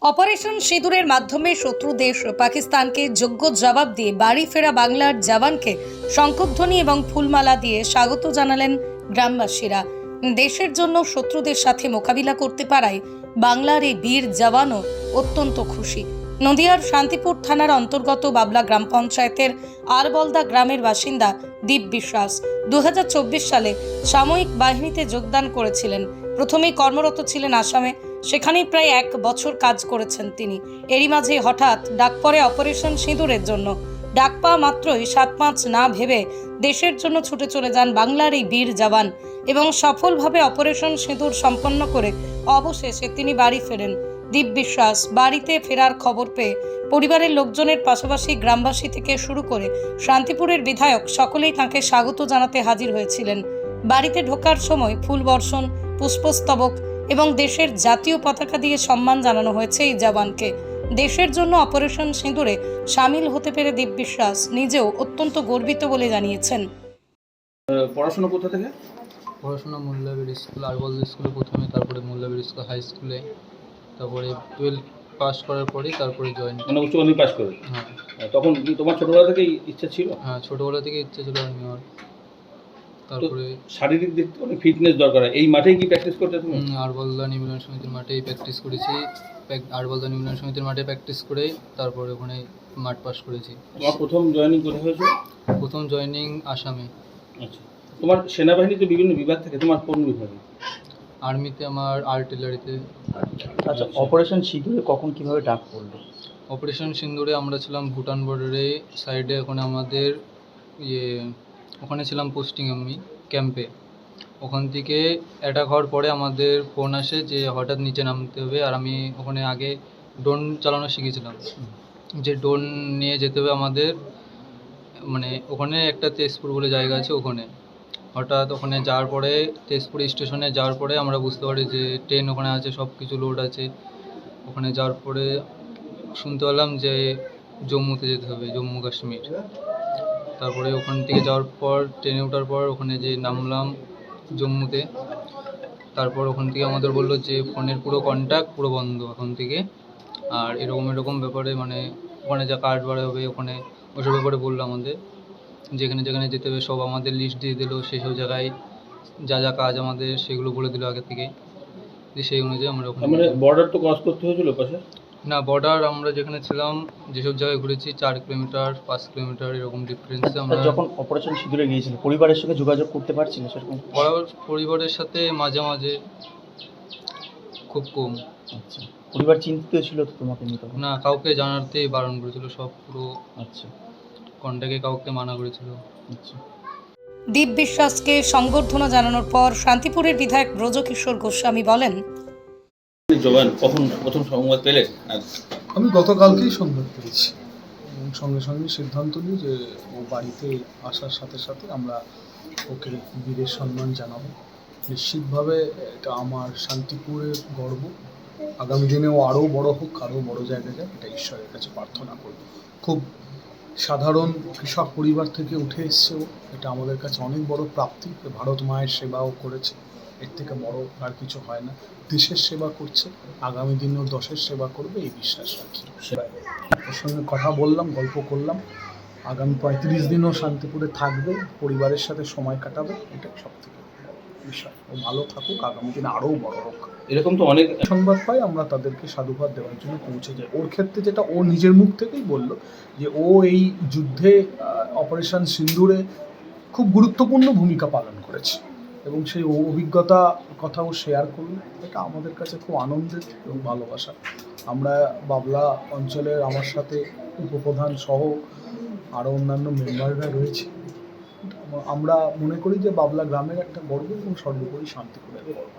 Operation সিঁদুরের মাধ্যমে শত্রু দেশ পাকিস্তানকে যোগ্য জবাব দিয়ে বাড়ি ফেরা বাংলার জওয়ানকে শঙ্করধ্বনি এবং ফুলমালা দিয়ে স্বাগত জানালেন গ্রামবাসীরা। দেশের জন্য শত্রুদের সাথে মোকাবিলা করতে পারায় বাংলার এই বীর জওয়ানও অত্যন্ত খুশি। নদিয়ার শান্তিপুর থানার অন্তর্গত বাবলা গ্রাম পঞ্চায়েতের আরবলদা গ্রামের বাসিন্দা দীপ বিশ্বাস। দু হাজার চব্বিশ সালে সাময়িক বাহিনীতে যোগদান করেছিলেন। প্রথমেই কর্মরত ছিলেন আসামে। সেখানেই প্রায় এক বছর কাজ করেছেন তিনি। এরই মাঝে হঠাৎ ডাক পড়ে অপারেশন সিঁদুরের জন্য। ডাক পাওয়া মাত্রই সাত পাঁচ না ভেবে দেশের জন্য ছুটে চলে যান বাংলার এই বীর জওয়ান এবং সফলভাবে অপারেশন সিঁদুর সম্পন্ন করে অবশেষে তিনি বাড়ি ফেরেন। দীপ বিশ্বাস বাড়িতে ফেরার খবর পেয়ে পরিবারের লোকজনের পাশাপাশি গ্রামবাসী থেকে শুরু করে শান্তিপুরের বিধায়ক সকলেই তাঁকে স্বাগত জানাতে হাজির হয়েছিলেন। বাড়িতে ঢোকার সময় ফুল বর্ষণ পুষ্পস্তবক এবং দেশের জাতীয় পতাকা দিয়ে সম্মান জানানো হয়েছে এই জওয়ানকে। দেশের জন্য অপারেশন সিঁদুরে সামিল হতে পেরে দীপ বিশ্বাস নিজেও অত্যন্ত গর্বিত বলে জানিয়েছেন। পড়াশোনা কোথা থেকে? পড়াশোনা মোল্লাবের স্কুল আরবল স্কুলে প্রথমে তারপরে মোল্লাবের স্কুল হাই স্কুলে। তারপরে টুয়েলভ পাস করার পরেই তারপরে জয়েন মানে উচ্চ মাধ্যমিক পাস করে। হ্যাঁ। তখন কি তোমার ছোটবেলা থেকেই ইচ্ছা ছিল? হ্যাঁ ছোটবেলা থেকে ইচ্ছা ছিল আর্মি হওয়ার তারপরে শারীরিক দিক থেকে ফিটনেস দরকার হয়। এই মাঠেই কি প্র্যাকটিস করতে তুমি? আরবলদা নিমিলন সমিতির মাঠেই প্র্যাকটিস করেছি। প্যাক- আরবলদা নিমিলন সমিতির মাঠে প্র্যাকটিস করে তারপরে ওখানে মাঠ পাস করেছি। তোমার প্রথম জয়েনিং কোথায় হয়েছিল? প্রথম জয়েনিং আসামে। আচ্ছা। তোমার সেনাবাহিনীতে বিভিন্ন বিভাগ থেকে তোমার কোন বিভাগে? আর্মিতে আমার আর্টিলারিতে আচ্ছা অপারেশন সিঁদুরে কখন কীভাবে ডাক পড়ল? অপারেশন সিন্দুরে আমরা ছিলাম ভুটান বর্ডারে সাইডে ওখানে আমাদের ইয়ে ওখানে ছিলাম পোস্টিং আমি ক্যাম্পে ওখান থেকে অ্যাটাক হওয়ার পরে আমাদের ফোন আসে যে হঠাৎ নিচে নামতে হবে আর আমি ওখানে আগে ড্রোন চালানো শিখেছিলাম। যে ড্রোন নিয়ে যেতে হবে আমাদের মানে ওখানে একটা তেজপুর বলে জায়গা আছে ওখানে। হঠাৎ ওখানে যাওয়ার পরে, তেজপুর স্টেশনে যাওয়ার পরে আমরা বুঝতে পারি যে ট্রেন ওখানে আছে সব কিছু লোড আছে। ওখানে যাওয়ার পরে শুনতে পেলাম যে জম্মুতে যেতে হবে, জম্মু কাশ্মীর। তারপরে ওখান থেকে যাওয়ার পর, ট্রেনে ওঠার পর ওখানে যে নামলাম জম্মুতে, তারপর ওখান থেকে আমাদের বলল যে ফোনের পুরো কন্ট্যাক্ট পুরো বন্ধ এখন থেকে। আর এরকম এরকম ব্যাপারে মানে ওখানে যা কার্ড বার হবে ওখানে ওসব ব্যাপারে বলল আমাদের। যেখানে যেখানে যেতে হবে সব আমাদের লিস্ট দিয়ে দিলো সেসব জায়গায় যা যা কাজ আমাদের সেগুলো বলে দিলো আগে থেকে দিয়ে সেই অনুযায়ী আমরা ওখানে মানে বর্ডার তো ক্রস করতে হয়েছিল পাশে? না বর্ডার আমরা যেখানে ছিলাম যেসব জায়গায় ঘুরেছি চার কিলোমিটার পাঁচ কিলোমিটার এরকম ডিফারেন্সে আমরা যখন অপারেশন সিঁদুরে গিয়েছিল পরিবারের সঙ্গে যোগাযোগ করতে পারছিল সেরকম? পরিবার- পরিবারের সাথে মাঝে মাঝে খুব কম। আচ্ছা পরিবার চিন্তিত ছিল তো তোমাকে নিয়ে না কাউকে জানাতেই বারণ করেছিল সব পুরো আচ্ছা। কন্ট্যাক্টে কাউকে মানা করেছিল। আচ্ছা। দীপ বিশ্বাসকে সংবর্ধনা জানানোর পর শান্তিপুরের বিধায়ক ব্রজকিশোর গোস্বামী বলেন জবান কখন প্রথম সংবাদ পেলে আর আমি গতকালকেই সংবাদ পেয়েছি। এবং সঙ্গে সঙ্গে সিদ্ধান্ত নিই যে ও বাড়িতে আসার সাথে সাথে আমরা ওকে বীরের সম্মান জানাব। নিশ্চিতভাবে এটা আমার শান্তিপুরের গর্ব। আগামী দিনেও আরও বড় হোক আরও বড় জায়গায় যাক এটা ঈশ্বরের কাছে প্রার্থনা করব। খুব সাধারণ কৃষক পরিবার থেকে উঠে এসছে ও। এটা আমাদের কাছে অনেক বড় প্রাপ্তি ভারত মায়ের সেবাও করেছে। এর থেকে বড় আর কিছু হয় না। দেশের সেবা করছে। আগামী দিনেও দশের সেবা করবে, এই বিশ্বাস রাখি ওর সঙ্গে কথা বললাম, গল্প করলাম। আগামী পঁয়ত্রিশ দিনও শান্তিপুরে থাকবে। পরিবারের সাথে সময় কাটাবে। এটা সব থেকে বিষয়। ও ভালো থাকুক। আগামী দিনে আরও বড় হোক। এরকম তো অনেক সংবাদ পাই, আমরা তাদেরকে সাধুবাদ দেওয়ার জন্য পৌঁছে যাই। ওর ক্ষেত্রে যেটা ও নিজের মুখ থেকেই বলল যে ও এই যুদ্ধে অপারেশন সিন্দুরে খুব গুরুত্বপূর্ণ ভূমিকা পালন করেছে এবং সেই অভিজ্ঞতা কথাও শেয়ার করল। এটা আমাদের কাছে খুব আনন্দের এবং ভালোবাসা। আমরা বাবলা অঞ্চলের আমার সাথে উপপ্রধান সহ আরও অন্যান্য মেম্বাররা রয়েছে। আমরা মনে করি যে বাবলা গ্রামের একটা গর্ব এবং সর্বোপরি শান্তিপুরের গর্ব।